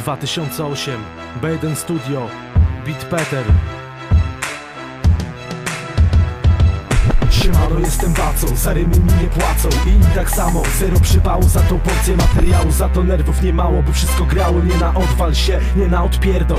2008 B1 Studio Beat Peter. Siemano, jestem bacą, za rymy mi nie płacą I tak samo, zero przypału za tą porcję materiału. Za to nerwów nie mało, by wszystko grało. Nie na odwal się, nie na odpierdol.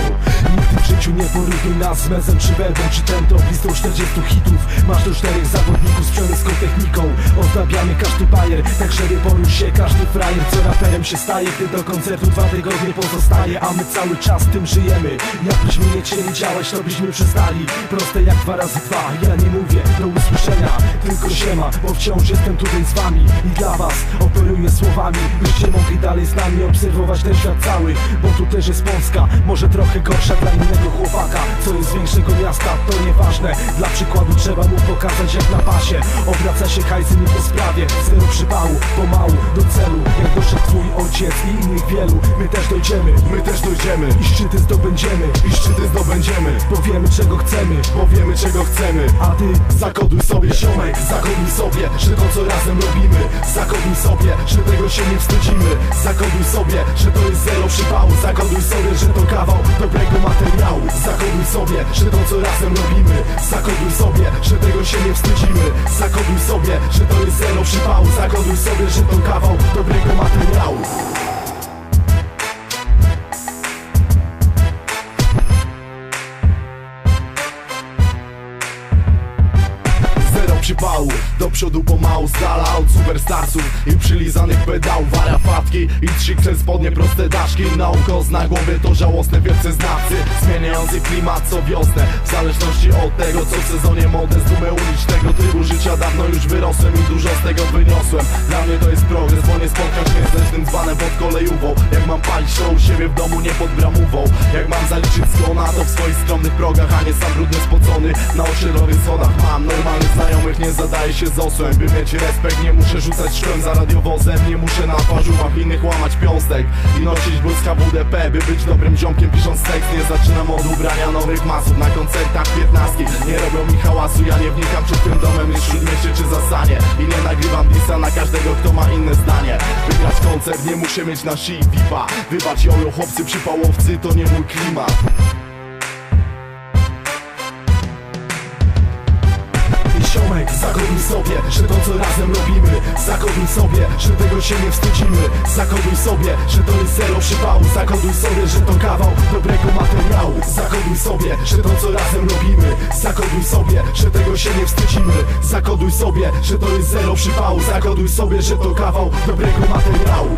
Nigdy w życiu nie porównuj nas z mezem czy werbą Czy tętą, listą 40 hitów Masz do czterech zawodników z przemyską techniką. Ozdabiamy każdy bajer, także nie porusz się. Każdy frajer Co raperem się staje, gdy do koncertu dwa tygodnie pozostaje A my cały czas tym żyjemy. Jakbyśmy nie chcieli działać, to byśmy przestali. Proste jak dwa razy dwa, ja nie mówię do usłyszenia Tylko siema, bo wciąż jestem tutaj z wami I dla was operuję słowami Byście mogli dalej z nami obserwować ten świat cały. Bo tu też jest Polska, może trochę gorsza dla innego chłopaka. Co jest większego miasta, to nieważne. Dla przykładu trzeba mu pokazać jak na pasie. Obraca się hajsem i po sprawie. Zero przypału, pomału, do celu. Jak doszedł twój ojciec i innych wielu. My też dojdziemy, My też dojdziemy. I szczyty zdobędziemy i szczyty zdobędziemy. Bo wiemy czego chcemy Bo wiemy czego chcemy. A ty Zakoduj sobie ziomek, zakoduj sobie Że to co razem robimy. Zakoduj sobie, że tego się nie wstydzimy. Zakoduj sobie, że to jest zero przypału. Zakoduj sobie, że to kawał dobrego materiału. Zakoduj sobie, że to co razem robimy. Zakoduj sobie, że tego się nie wstydzimy. Zakoduj sobie, że to jest zero przypału. Zakoduj sobie, że to kawał dobrego materiału przypału, do przodu pomału z dala od superstarsów I przylizanych pedałów, wariafatki i trzykle spodnie, proste daszki. Na oko na głowie to żałosne wielce znacy Zmieniający klimat co wiosnę. W zależności od tego co w sezonie modę Z dumę ulicznego trybu życia dawno już wyrosłem I dużo z tego wyniosłem. Dla mnie to jest progres, bo nie spotkać mnie z leśnym pod kolejówą. Jak mam palić u siebie w domu, nie pod bramówą. Jak mam zaliczyć skłona to w swoich skromnych progach A nie sam brudny spocony. Na osiedlowych schodach Mam normalnych znajomych, nie zadaję się z osłem By mieć respekt, nie muszę rzucać szkłem za radiowozem Nie muszę na twarzówach innych łamać piąstek. I nosić błyska WDP, by być dobrym ziomkiem pisząc tekst. Nie zaczynam od ubrania nowych masów. Na koncertach piętnastki nie robią mi hałasu. Ja nie wnikam przed tym domem, jest śródmieście czy zasanie I nie nagrywam disa na każdego, kto ma inne zdanie. Wygrać koncert, nie muszę mieć na szyi VIPa Wybacz jojo, chłopcy przypałowcy, to nie mój klimat zakoduj sobie, że to co razem robimy. Zakoduj sobie, że tego się nie wstydzimy. Zakoduj sobie, że to jest zero przypału. Zakoduj sobie, że to kawał dobrego materiału. Zakoduj sobie, że to co razem robimy. Zakoduj sobie, że tego się nie wstydzimy. Zakoduj sobie, że to jest zero przypału. Zakoduj sobie, że to kawał dobrego materiału